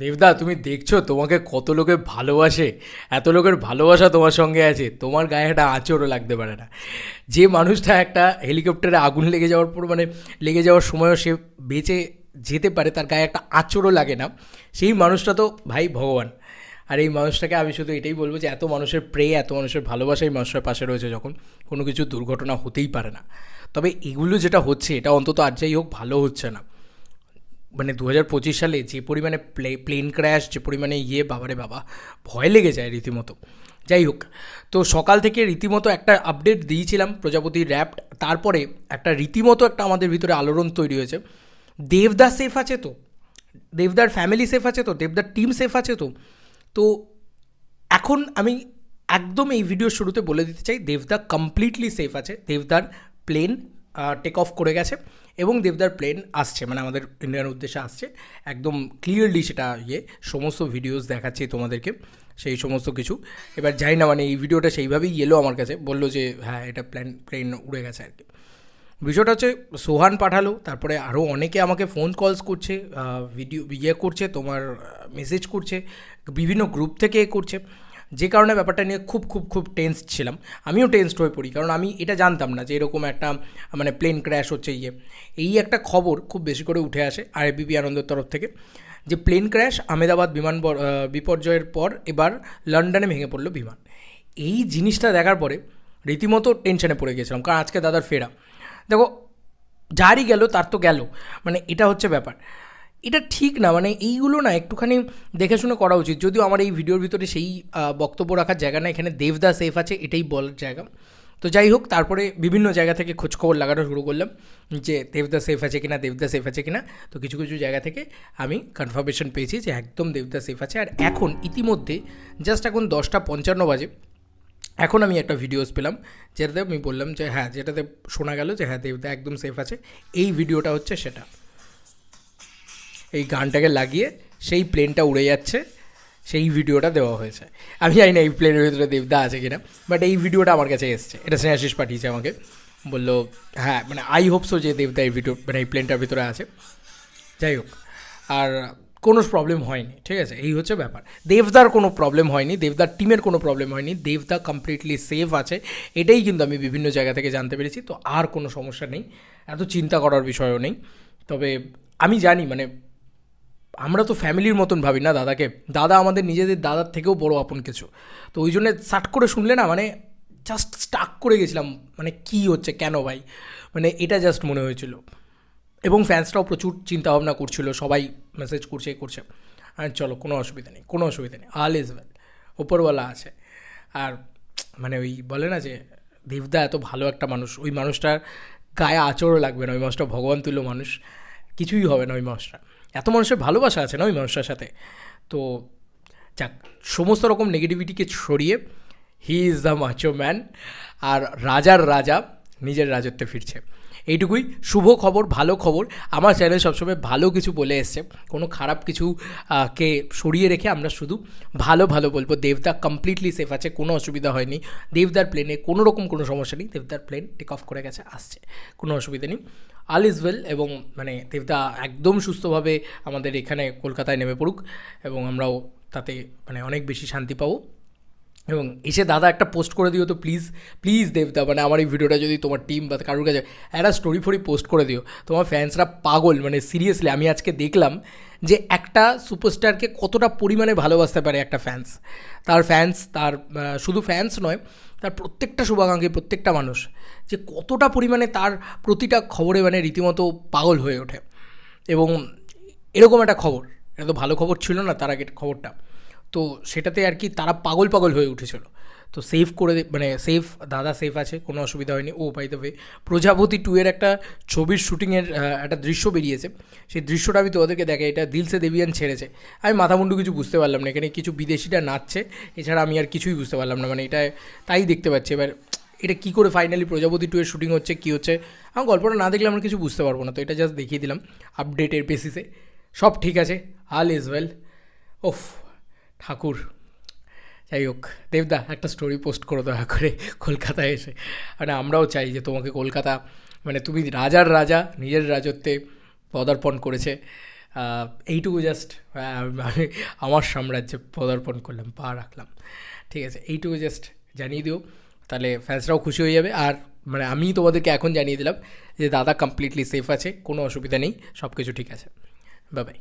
দেবদা, তুমি দেখছ? তোমাকে কত লোকে ভালোবাসে, এত লোকের ভালোবাসা তোমার সঙ্গে আছে, তোমার গায়ে একটা আঁচড়ও লাগতে পারে না। যে মানুষটা একটা হেলিকপ্টারে আগুন লেগে যাওয়ার পর মানে লেগে যাওয়ার সময়ও সে বেঁচে যেতে পারে, তার গায়ে একটা আঁচড়ও লাগে না, সেই মানুষটা তো ভাই ভগবান। আর এই মানুষটাকে আমি শুধু এটাই বলব যে, এত মানুষের প্রে এত মানুষের ভালোবাসা এই মানুষটার পাশে রয়েছে যখন কোনো কিছু দুর্ঘটনা হতেই পারে না। তবে এগুলো যেটা হচ্ছে, এটা অন্তত আর যাই হোক ভালো হচ্ছে না। মানে দু হাজার পঁচিশ সালে যে পরিমাণে প্লে প্লেন ক্র্যাশ যে পরিমাণে ইয়ে বাবারে বাবা, ভয় লেগে যায় রীতিমতো। যাই হোক, তো সকাল থেকে রীতিমতো একটা আপডেট দিয়েছিলাম প্রজাপতি র্যাপ তারপরে একটা রীতিমতো একটা আমাদের ভিতরে আলোড়ন তৈরি হয়েছে। দেবদা সেফ আছে তো? দেবদার ফ্যামিলি সেফ আছে তো? দেবদার টিম সেফ আছে তো? তো এখন আমি একদম এই ভিডিওর শুরুতে বলে দিতে চাই, দেবদা কমপ্লিটলি সেফ আছে। দেবদার প্লেন টেক অফ করে গেছে এবং দেবদার প্লেন আসছে মানে আমাদের ইন্ডিয়ার উদ্দেশ্যে আসছে। একদম ক্লিয়ারলি সেটা ইয়ে সমস্ত ভিডিওস দেখাচ্ছি তোমাদেরকে, সেই সমস্ত কিছু। এবার যাই না মানে এই ভিডিওটা সেইভাবেই এলো আমার কাছে, বলল যে হ্যাঁ এটা প্ল্যান প্লেন উড়ে গেছে আর কি। বিষয়টা হচ্ছে, সোহান পাঠালো, তারপরে আরও অনেকে আমাকে ফোন কলস করছে ভিডিও ইয়ে করছে, তোমার মেসেজ করছে, বিভিন্ন গ্রুপ থেকে করছে। যে কারণে ব্যাপারটা নিয়ে খুব খুব খুব টেন্স ছিলাম। আমিও টেন্সড হয়ে পড়ি, কারণ আমি এটা জানতাম না যে এরকম একটা মানে প্লেন ক্র্যাশ হচ্ছে ইয়ে এই একটা খবর খুব বেশি করে উঠে আসে আর বিপি আনন্দের তরফ থেকে, যে প্লেন ক্র্যাশ আহমেদাবাদ বিমান বিপর্যয়ের পর এবার লন্ডনে ভেঙে পড়ল বিমান। এই জিনিসটা দেখার পরে রীতিমতো টেনশনে পড়ে গেছিলাম কারণ আজকে দাদার ফেরা। দেখো, যারই গেল তার তো গেল। মানে এটা হচ্ছে ব্যাপার। এটা ঠিক না মানে এইগুলো না একটুখানি দেখে শুনে করা উচিত। যদিও আমার এই ভিডিওর ভিতরে সেই বক্তব্য রাখার জায়গা না, এখানে দেবদা সেফ আছে, এটাই বলার জায়গা। তো যাই হোক, তারপরে বিভিন্ন জায়গা থেকে খোঁজখবর লাগানো শুরু করলাম যে দেবদা সেফ আছে কিনা, দেবদা সেফ আছে কিনা। তো কিছু কিছু জায়গা থেকে আমি কনফার্মেশন পেয়েছি যে একদম দেবদা সেফ আছে। আর এখন ইতিমধ্যে জাস্ট এখন দশটা পঞ্চান্ন বাজে। এখন আমি একটা ভিডিওস পেলাম, যেটাতে আমি বললাম যে হ্যাঁ যেটাতে শোনা গেল যে হ্যাঁ দেবদা একদম সেফ আছে। এই ভিডিওটা হচ্ছে সেটা। এই গানটাকে লাগিয়ে সেই প্লেনটা উড়ে যাচ্ছে, সেই ভিডিওটা দেওয়া হয়েছে। আমি জানি না এই প্লেনের ভিতরে দেবদা আছে কিনা বাট এই ভিডিওটা আমার কাছে এসছে। এটা স্নেহাশিস পাঠিয়েছে আমাকে। বলল হ্যাঁ মানে আই হোপসো যে দেবদা এই ভিডিও মানে এই প্লেনটার ভিতরে আছে। যাই হোক, আর কোনো প্রবলেম হয়নি, ঠিক আছে? এই হচ্ছে ব্যাপার। দেবদার কোনো প্রবলেম হয়নি, দেবদার টিমের কোনো প্রবলেম হয়নি। দেবদা কমপ্লিটলি সেফ আছে। এটাই কিন্তু আমি বিভিন্ন জায়গা থেকে জানতে পেরেছি। তো আর কোনো সমস্যা নেই। এত চিন্তা করার বিষয়ও নেই। তবে আমি জানি মানে আমরা তো ফ্যামিলির মতন ভাবি না দাদাকে। দাদা আমাদের নিজেদের দাদার থেকেও বড় আপন কিছু। তো ওই জন্য সাট করে শুনলে না মানে জাস্ট স্টাক করে গেছিলাম মানে কি হচ্ছে, কেন ভাই? মানে এটা জাস্ট মনে হয়েছিল। এবং ফ্যান্সরাও প্রচুর চিন্তা ভাবনা করছিল, সবাই মেসেজ করছে করছে। আর চলো, কোনো অসুবিধা নেই, কোনো অসুবিধা নেই আল ইজ ওয়েল ওপরওয়ালা আছে। আর মানে ওই বলে না যে, দেবদা এত ভালো একটা মানুষ, ওই মানুষটার গায়ে আচরও লাগবে না, ওই মানুষটা ভগবান তুল্য মানুষ, কিছুই হবে না ওই মানুষটা। এত মানুষের ভালোবাসা আছে না ওই মানুষটার সাথে? তো যাক, সমস্ত রকম নেগেটিভিটিকে সরিয়ে he is the macho man আর রাজার রাজা নিজের রাজত্বে ফিরছে। এইটুকুই শুভ খবর, ভালো খবর। আমার চ্যানেল সবসময় ভালো কিছু বলে এসছে। কোনো খারাপ কিছু কে সরিয়ে রেখে আমরা শুধু ভালো ভালো বলব। দেবদা কমপ্লিটলি সেফ আছে, কোনো অসুবিধা হয়নি। দেবদার প্লেনে কোনো রকম কোনো সমস্যা নেই। দেবদার প্লেন টেক অফ করে গেছে, আসছে। কোনো অসুবিধা নেই। আল ইজ ওয়েল এবং মানে দেবদা একদম সুস্থভাবে আমাদের এখানে কলকাতায় নেমে পড়ুক এবং আমরাও তাতে মানে অনেক বেশি শান্তি পাবো। এবং এসে দাদা একটা পোস্ট করে দিও তো প্লিজ প্লিজ দেবদা মানে আমার এই ভিডিওটা যদি তোমার টিম বা কারোর কাছে, একটা স্টোরি ফোরি পোস্ট করে দিও। তোমার ফ্যান্সরা পাগল মানে সিরিয়াসলি আমি আজকে দেখলাম যে একটা সুপারস্টারকে কতটা পরিমাণে ভালোবাসতে পারে একটা ফ্যান্স তার ফ্যান্স তার শুধু ফ্যান্স নয় তার প্রত্যেকটা শুভাকাঙ্ক্ষী, প্রত্যেকটা মানুষ, যে কতটা পরিমাণে তার প্রতিটা খবরে মানে রীতিমতো পাগল হয়ে ওঠে। এবং এরকম একটা খবর, এটা তো ভালো খবর ছিল না তার আগের খবরটা, তো সেটাতে আর কি তারা পাগল পাগল হয়ে উঠেছিল। তো সেভ করে মানে সেফ দাদা সেফ আছে, কোনো অসুবিধা হয়নি। ও by the way Projapoti two এর একটা ছবির শুটিংয়ের একটা দৃশ্য বেরিয়েছে। সেই দৃশ্যটা আমি তোমাদেরকে দেখে এটা দিলসে দেবিয়ান ছেড়েছে। আমি মাথামুন্ডু কিছু বুঝতে পারলাম না, এখানে কিছু বিদেশিটা নাচছে, এছাড়া আমি আর কিছুই বুঝতে পারলাম না মানে এটা তাই দেখতে পাচ্ছি। এবার এটা কী করে ফাইনালি প্রজাপতি টু এর শুটিং হচ্ছে, কী হচ্ছে, আমার গল্পটা না দেখলে আমরা কিছু বুঝতে পারব না, তো এটা জাস্ট দেখিয়ে দিলাম আপডেটের বেসিসে সব ঠিক আছে আল ইজ ওয়েল ওফ ঠাকুর। যাই হোক, দেবদা, একটা স্টোরি পোস্ট করো দয়া করে কলকাতায় এসে। মানে আমরাও চাই যে তোমাকে কলকাতা মানে তুমি রাজার রাজা, নিজের রাজত্বে পদার্পণ করেছে। এইটুকু জাস্ট আমি আমার সাম্রাজ্যে পদার্পণ করলাম, পা রাখলাম। ঠিক আছে, এইটুকু জাস্ট জানিয়ে দিও, তাহলে ফ্যান্সরাও খুশি হয়ে যাবে। আর মানে আমি তোমাদেরকে এখন জানিয়ে দিলাম যে দাদা কমপ্লিটলি সেফ আছে, কোনো অসুবিধা নেই সব কিছু ঠিক আছে। Bye bye